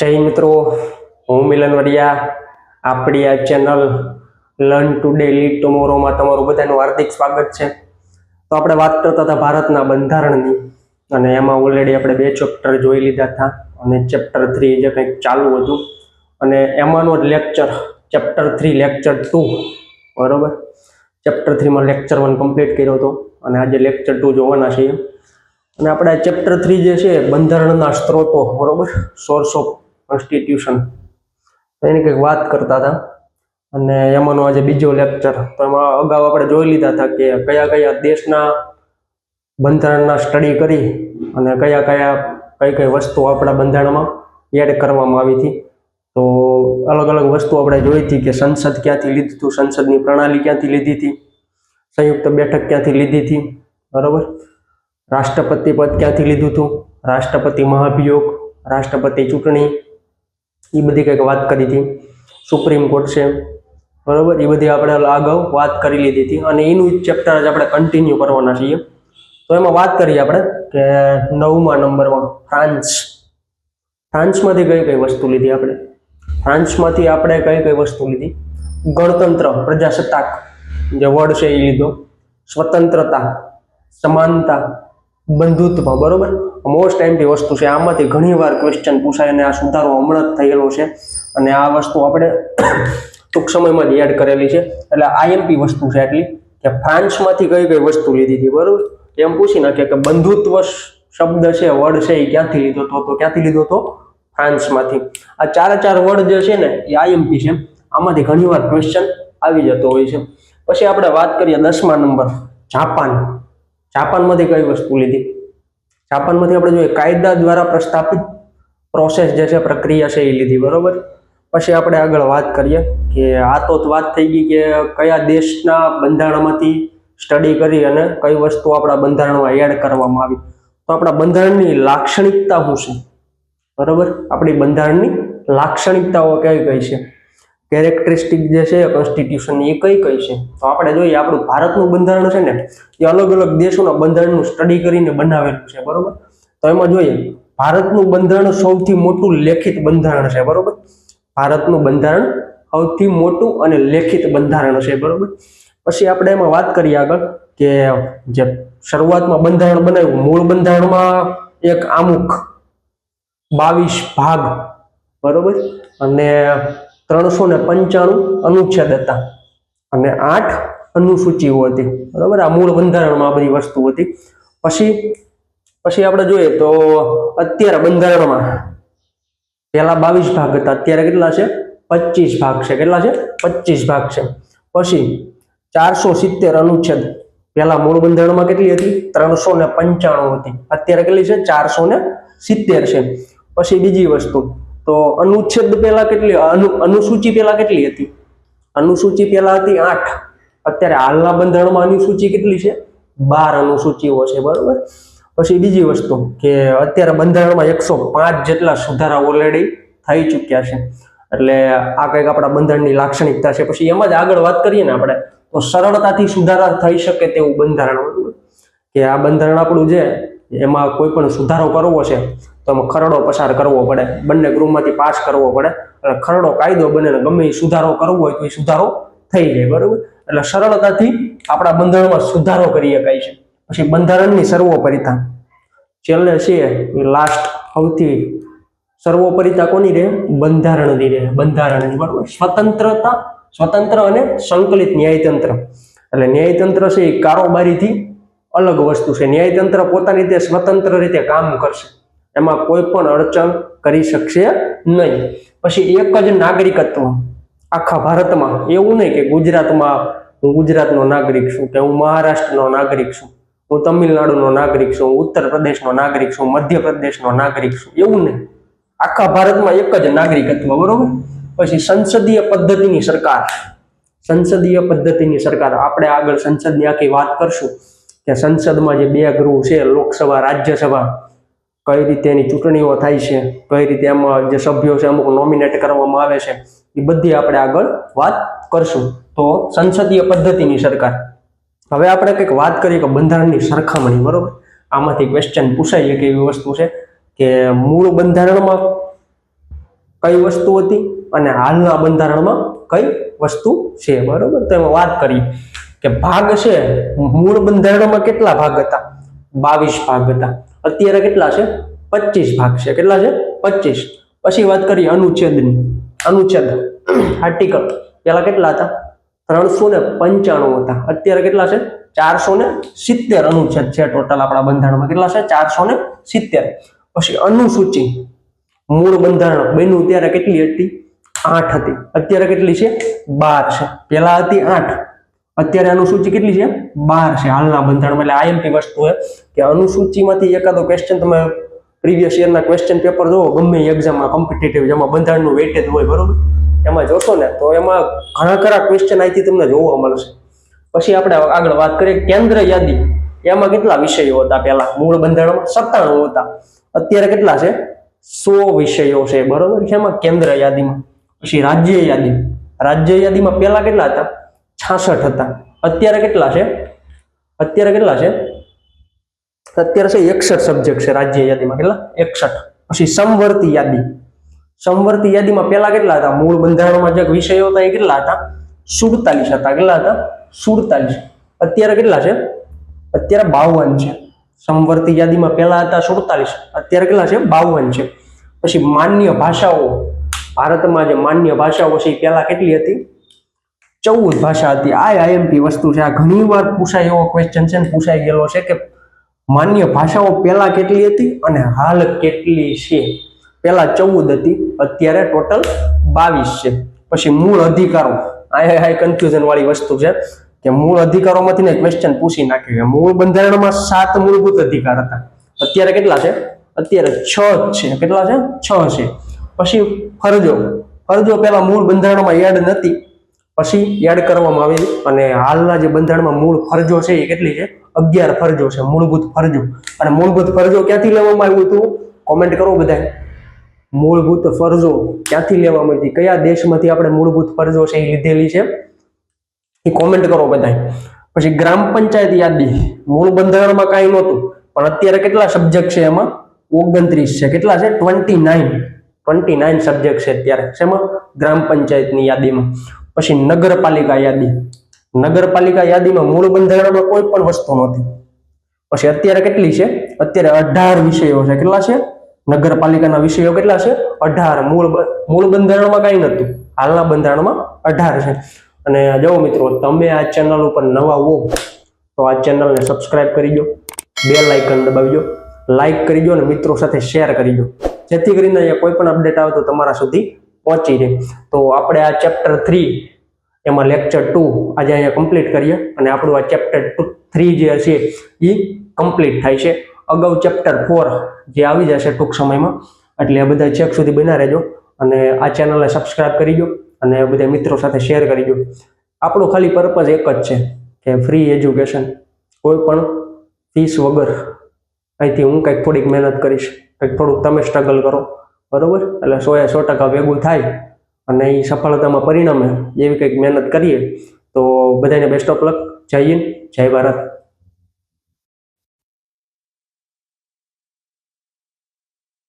જય મિત્રો, હું મિલન વડિયા. આપણી આ ચેનલ લર્ન ટુડે લીડ ટુમોરોમાં તમારું બધાનું હાર્દિક સ્વાગત છે. તો આપણે વાત કરતા હતા ભારતના બંધારણની, અને એમાં ઓલરેડી આપણે બે ચેપ્ટર જોઈ લીધા હતા, અને ચેપ્ટર થ્રી જે કંઈક ચાલુ હતું. અને એમાંનો જ lecture chapter three lecture two બરાબર? ચેપ્ટર થ્રીમાં લેક્ચર વન કમ્પ્લીટ કર્યો હતો, અને આજે લેક્ચર ટુ જોવાના છીએ. અને આપણે ચેપ્ટર થ્રી જે છે, બંધારણના સ્ત્રોતો, બરોબર? સોર્સ ઓફ કોન્સ્ટિટ્યુશન એની કંઈક વાત કરતા હતા. અને એમાંનો આજે બીજો લેક્ચર તો એમાં અગાઉ આપણે જોઈ લીધા હતા કે કયા કયા દેશના બંધારણના સ્ટડી કરી અને કયા કયા કઈ કઈ વસ્તુ આપણા બંધારણમાં એડ કરવામાં આવી હતી. તો અલગ અલગ વસ્તુ આપણે જોઈ હતી કે સંસદ ક્યાંથી લીધું હતું, સંસદની પ્રણાલી ક્યાંથી લીધી હતી, સંયુક્ત બેઠક ક્યાંથી લીધી હતી, બરોબર? રાષ્ટ્રપતિ પદ ક્યાંથી લીધું હતું? રાષ્ટ્રપતિ મહાભિયોગ, રાષ્ટ્રપતિ ચૂંટણી એ બધી કંઈક વાત કરી હતી. સુપ્રીમ કોર્ટ છે. બરાબર? એ બધી આપણે અગાઉ વાત કરી લીધી હતી. અને એનું ચેપ્ટર જ આપણે કન્ટિન્યુ કરવાના છીએ. તો એમાં વાત કરીએ આપણે કે નવમા નંબરમાં ફ્રાન્સ. ફ્રાન્સમાંથી કઈ કઈ વસ્તુ લીધી આપણે? ફ્રાન્સમાંથી આપણે કઈ કઈ વસ્તુ લીધી? ગણતંત્ર, પ્રજાસત્તાક. જે વર્ડ છે એ લીધો. સ્વતંત્રતા, સમાનતા બંધુત્વ, બરોબર? મોસ્ટ ટાઈમથી વસ્તુ છે. આમાંથી ઘણી વાર ક્વેશ્ચન પૂછાય અને આ સુધારો હમણાં જ થયેલો છે. અને આ વસ્તુ આપણે ટૂંક સમયમાં જ એડ કરેલી છે. એટલે આઈએમપી વસ્તુ છે એટલી કે ફ્રાન્સમાંથી કઈ કઈ વસ્તુ લીધી હતી, બરોબર? એમ પૂછી નાખે કે બંધુત્વ શબ્દ છે વર્ડ છે, એ ક્યાંથી લીધો હતો તો ક્યાંથી લીધો હતો ફ્રાન્સમાંથી આ ચારે ચાર વર્ડ જે છે ને, એ આઈએમપી છે. આમાંથી ઘણીવાર ક્વેશ્ચન આવી જતો હોય છે. પછી આપણે વાત કરીએ દસમા નંબર જાપાન. જાપાનમાંથી કઈ વસ્તુ લીધી? જાપાનમાંથી આપણે જોઈએ, કાયદા દ્વારા પ્રસ્થાપિત પ્રોસેસ જે છે, પ્રક્રિયા છે, એ લીધી, બરોબર? પછી આપણે આગળ વાત કરીએ કે આ તો વાત થઈ ગઈ કે કયા દેશના બંધારણમાંથી સ્ટડી કરી અને કઈ વસ્તુ આપણા બંધારણમાં એડ કરવામાં આવી. તો આપણા બંધારણની લાક્ષણિકતા શું છે? બરોબર? આપણી બંધારણની લાક્ષણિકતાઓ કઈ કઈ છે? કેરેક્ટરિસ્ટિક જે છે કોન્સ્ટિટ્યુશનની એ કઈ કઈ છે? તો આપણે જોઈએ આપણું ભારતનું બંધારણ છે ને, એ અલગ અલગ દેશોના બંધારણનું સ્ટડી કરીને બનાવેલું છે, બરોબર? તો એમાં જોઈએ, ભારતનું બંધારણ સૌથી મોટું લેખિત બંધારણ છે, બરોબર? ભારતનું બંધારણ સૌથી મોટું અને લેખિત બંધારણ છે, બરોબર? પછી આપણે એમાં વાત કરીએ આગળ કે જે શરૂઆતમાં બંધારણ બનાવ્યું, મૂળ બંધારણમાં એક આમુખ, બાવીસ ભાગ, બરોબર? અને ત્રણસો ને પંચાણું અનુચ્છેદ હતા. અને આઠ અનુસૂચિઓ હતી. બરાબર? આ મૂળ બંધારણમાં બધી વસ્તુ હતી. પછી પછી આપણે જોઈએ તો અત્યારે બંધારણમાં પહેલા બાવીસ ભાગ હતા. અત્યારે કેટલા છે? પચીસ ભાગ છે. કેટલા છે? પચીસ ભાગ છે. પછી ચારસો સિત્તેર અનુચ્છેદ. પહેલા મૂળ બંધારણમાં કેટલી હતી? ત્રણસો ને પંચાણું હતી. અત્યારે કેટલી છે? ચારસો ને સિત્તેર છે. પછી બીજી વસ્તુ. તો અનુચ્છેદ પહેલા કેટલી અનુ, અનુસૂચિ પહેલા કેટલી હતી? અનુસૂચિ પહેલા હતી આઠ. અત્યારે હાલના બંધારણમાં અનુસૂચિ કેટલી છે? બાર અનુસૂચિઓ છે, બરોબર? પછી બીજી વસ્તુ કે અત્યારે બંધારણમાં એકસો પાંચ જેટલા સુધારા ઓલરેડી થઈ ચૂક્યા છે. એટલે આ કંઈક આપણા બંધારણની લાક્ષણિકતા છે. પછી એમાં જ આગળ વાત કરીએ ને આપણે, તો સરળતાથી સુધારા થઈ શકે તેવું બંધારણ કે આ બંધારણ આપણું છે એમાં કોઈ પણ સુધારો કરવો છે તો એમાં ખરડો પસાર કરવો પડે, બંને ગૃહમાંથી પાસ કરવો પડે. એટલે ખરડો કાયદો બને ગમે એ સુધારો કરવો હોય તો એ સુધારો થઈ જાય, બરોબર? એટલે સરળતાથી આપણા બંધારણમાં સુધારો કરી શકાય છે. પછી બંધારણની સર્વોપરિતા. છેલ્લે છે લાસ્ટ સૌથી સર્વોપરિતા કોની રહે? બંધારણની રહે બંધારણ બરોબર? સ્વતંત્રતા, સ્વતંત્ર અને સંકલિત ન્યાયતંત્ર. એટલે ન્યાયતંત્ર છે એ કારોબારીથી અલગ વસ્તુ છે. ન્યાયતંત્ર પોતાની રીતે સ્વતંત્ર રીતે કામ કરશે. એમાં કોઈ પણ અડચણ કરી શકશે નહીં. પછી એક જ નાગરિકત્વ આખા ભારતમાં. એવું નહીં કે ગુજરાતમાં હું ગુજરાતનો નાગરિક છું કે હું મહારાષ્ટ્રનો નાગરિક છું, હું તમિલનાડુનો નાગરિક છું ઉત્તર પ્રદેશનો નાગરિક છું મધ્યપ્રદેશનો નાગરિક છું. એવું નહીં. આખા ભારતમાં એક જ નાગરિકત્વ, બરોબર? પછી સંસદીય પદ્ધતિની સરકાર. સંસદીય પદ્ધતિની સરકાર. આપણે આગળ સંસદની આખી વાત કરશું કે સંસદમાં જે બે ગૃહ છે, લોકસભા, રાજ્યસભા કઈ રીતે એની ચૂંટણીઓ થાય છે, કઈ રીતે એમાં જે સભ્યો છે અમુક નોમિનેટ કરવામાં આવે છે, એ બધી આપણે આગળ વાત કરશું. તો સંસદીય પદ્ધતિની સરકાર. હવે આપણે કંઈક વાત કરીએ કે બંધારણની સરખામણી, બરોબર? આમાંથી ક્વેશ્ચન પૂછાય એક એવી વસ્તુ છે કે મૂળ બંધારણમાં કઈ વસ્તુ હતી અને હાલના બંધારણમાં કઈ વસ્તુ છે, બરોબર? તો એમાં વાત કરી કે ભાગ છે, મૂળ બંધારણમાં કેટલા ભાગ હતા? બાવીસ ભાગ હતા. અત્યારે કેટલા છે? પચીસ ભાગ છે. કેટલા છે? પચીસ પછી વાત કરીએ અનુચ્છેદની. અનુચ્છેદ આર્ટિકલ પેલા કેટલા હતા? ત્રણસો ને પંચાણું હતા. અત્યારે કેટલા છે? ચારસો ને સિત્તેર અનુચ્છેદ છે ટોટલ આપણા બંધારણમાં. કેટલા છે? ચારસો ને સિત્તેર. પછી અનુસૂચિ. મૂળ બંધારણ. બન્યું ત્યારે કેટલી હતી? આઠ હતી. અત્યારે કેટલી છે? બાર છે. પેલા હતી આઠ. અત્યારે અનુસૂચિ કેટલી છે? બાર છે હાલના બંધારણમાં. એટલે આઈએમપી વસ્તુ છે કે અનુસૂચિમાંથી એકાદો ક્વેશ્ચન તમે પ્રીવિયસ યરના ક્વેશ્ચન પેપર જોવો ગમે એક્ઝામમાં કોમ્પિટેટિવ જેમાં બંધારણનું વેટેજ હોય, બરોબર? એમાં જોશો ને, તો એમાં ઘણા ખરા ક્વેશ્ચન અહીંથી તમને જોવા મળશે. પછી આપણે આગળ વાત કરીએ કેન્દ્ર યાદી. એમાં કેટલા વિષયો હતા પહેલા? મૂળ બંધારણમાં સત્તાણું હતા. અત્યારે કેટલા છે? સો વિષયો છે, બરોબર? છે એમાં કેન્દ્ર યાદીમાં. પછી રાજ્ય યાદી. રાજ્ય યાદીમાં પહેલા કેટલા હતા? છાસઠ હતા. અત્યારે કેટલા છે? અત્યારે કેટલા છે? અત્યારે છે એકસઠ સબ્જેક્ટ છે રાજ્ય યાદીમાં. કેટલા? એકસઠ. પછી સમવર્તી યાદી. સમવર્તી યાદીમાં પહેલા કેટલા હતા? મૂળ બંધારણમાં જે વિષયો હતા એ કેટલા હતા? સુડતાલીસ હતા. કેટલા હતા? સુડતાલીસ. અત્યારે કેટલા છે? અત્યારે બાવન છે. સમવર્તી યાદીમાં પહેલા હતા સુડતાલીસ. અત્યારે કેટલા છે? બાવન છે. પછી માન્ય ભાષાઓ. ભારતમાં જે માન્ય ભાષાઓ છે એ પહેલા કેટલી હતી? ચૌદ ભાષા હતી આ આઈએમપી વસ્તુ છે. આ ઘણી વાર પૂછાય એવો ક્વેશ્ચન છે પૂછાઈ ગયેલો છે કે માન્ય ભાષાઓ પહેલા કેટલી હતી અને હાલ કેટલી છે? પહેલા ચૌદ હતી, અત્યારે ટોટલ બાવીસ છે. પછી મૂળ અધિકારો. આ આ કન્ફ્યુઝન વાળી વસ્તુ છે કે મૂળ અધિકારોમાંથી ને ક્વેશ્ચન પૂછી નાખ્યું કે મૂળ બંધારણમાં સાત મૂળભૂત અધિકાર હતા. અત્યારે કેટલા છે? અત્યારે છ છે. કેટલા છે? છ છે. પછી ફરજો. ફરજો પહેલા મૂળ બંધારણમાં એડ નથી. પછી એડ કરવામાં આવી અને હાલના જે બંધારણમાં મૂળ ફરજો છે એ કેટલી છે? અગિયાર ફરજો છે, મૂળભૂત ફરજો. અને મૂળભૂત ફરજો ક્યાંથી લેવામાં આવ્યું હતું? કોમેન્ટ કરો બધા મૂળભૂત ફરજો ક્યાંથી લેવામાં આવી? કયા દેશમાંથી આપણે મૂળભૂત ફરજો છે એ લીધેલી છે? એ કોમેન્ટ કરો બધા પછી ગ્રામ પંચાયત યાદી. મૂળ બંધારણમાં કાંઈ નહોતું, પણ અત્યારે કેટલા સબ્જેક્ટ છે એમાં? ઓગણત્રીસ છે. કેટલા છે? Twenty nine twenty nine subject છે અત્યારે. શેમાં? ગ્રામ પંચાયતની યાદીમાં. પછી નગરપાલિકા યાદી. નગરપાલિકા યાદીમાં મૂળ બંધારણમાં કોઈ પણ વસ્તુ નહોતી. પછી અત્યારે કેટલી છે? અત્યારે અઢાર વિષયો છે. કેટલા છે? નગરપાલિકાના વિષયો કેટલા છે? અઢાર. મૂળ મૂળ બંધારણમાં કાંઈ નહોતું. હાલના બંધારણમાં અઢાર છે. અને જો મિત્રો, તમે આ ચેનલ ઉપર નવા હો, તો આ ચેનલને સબસ્ક્રાઇબ કરી દો. બે લાઇકન દબાવી દો. લાઇક કરી દો અને મિત્રો સાથે શેર કરી દો. જેથી કરીને અહીંયા કોઈ પણ અપડેટ આવે તો તમારા સુધી પહોંચી રહે. તો આપણે આ ચેપ્ટર થ્રી એમાં લેક્ચર ટુ આજે અહીંયા કમ્પ્લીટ કરીએ અને આપણું આ ચેપ્ટર ટુ થ્રી જે છે એ કમ્પ્લીટ થાય છે. અગાઉ ચેપ્ટર ફોર જે આવી જશે ટૂંક સમયમાં, એટલે બધા ચેક સુધી બના રહેજો અને આ ચેનલને સબસ્ક્રાઇબ કરી દો અને બધા મિત્રો સાથે શેર કરી દો. આપણું ખાલી પર્પઝ એક જ છે કે ફ્રી એજ્યુકેશન કોઈ પણ ફીસ વગર અહીંથી હું કંઈક થોડીક મહેનત કરીશ, કંઈક થોડુંક તમે સ્ટ્રગલ કરો બરોબર? એટલે સો સો ટકા ભેગું થાય અને એ સફળતામાં પરિણમે એવી કંઈક મહેનત કરીએ તો બધાને બેસ્ટ ઓફ લક જય હિન્દ, જય ભારત.